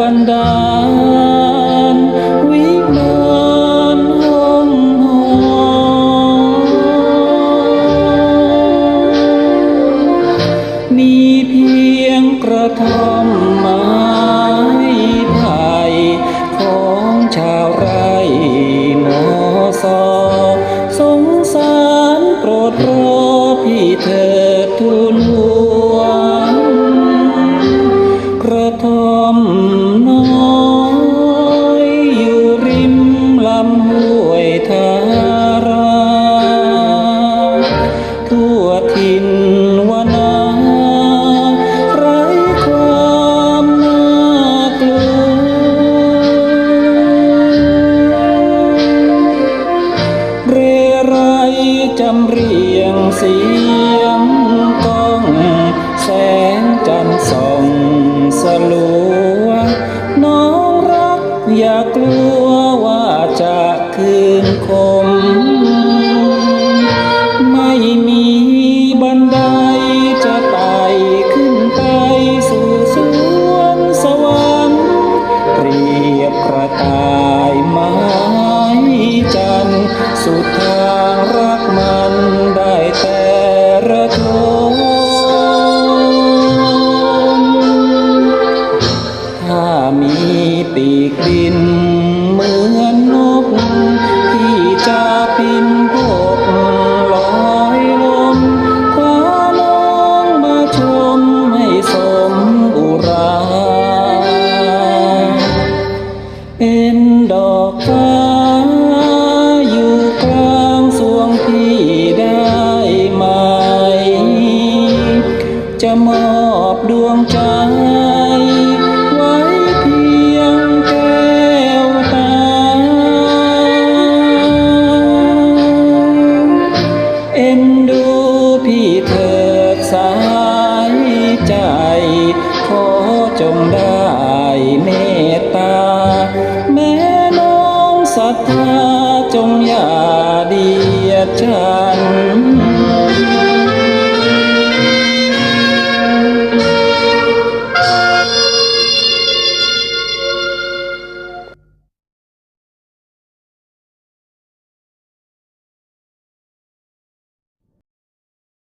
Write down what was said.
บันดาล วิมานห้องหอมีเพียงกระท่อมไม้ไผ่ของชาวไร่นอสอสงสารโปรดรอพี่เถิด เสียงก้องแสงจันทร์ส่องสลัว น้องรักอย่ากลัวว่าจะคืนคม ไม่มีบันไดจะไต่ขึ้นไปสู่สวนสวรรค์เรียบกระต่ายไม้จันทร์สุด ปีกบิน เหมือนนก ที่จะบินพวกลอยลมคว้าลงมาชมไม่สมอุรา เอ็นดอกฟ้าอยู่กลางสวงพี่ได้ไหม จะมอบดวงใจ ขอจงได้เมตตา แม่น้องศรัทธาจงอย่าเดียดฉัน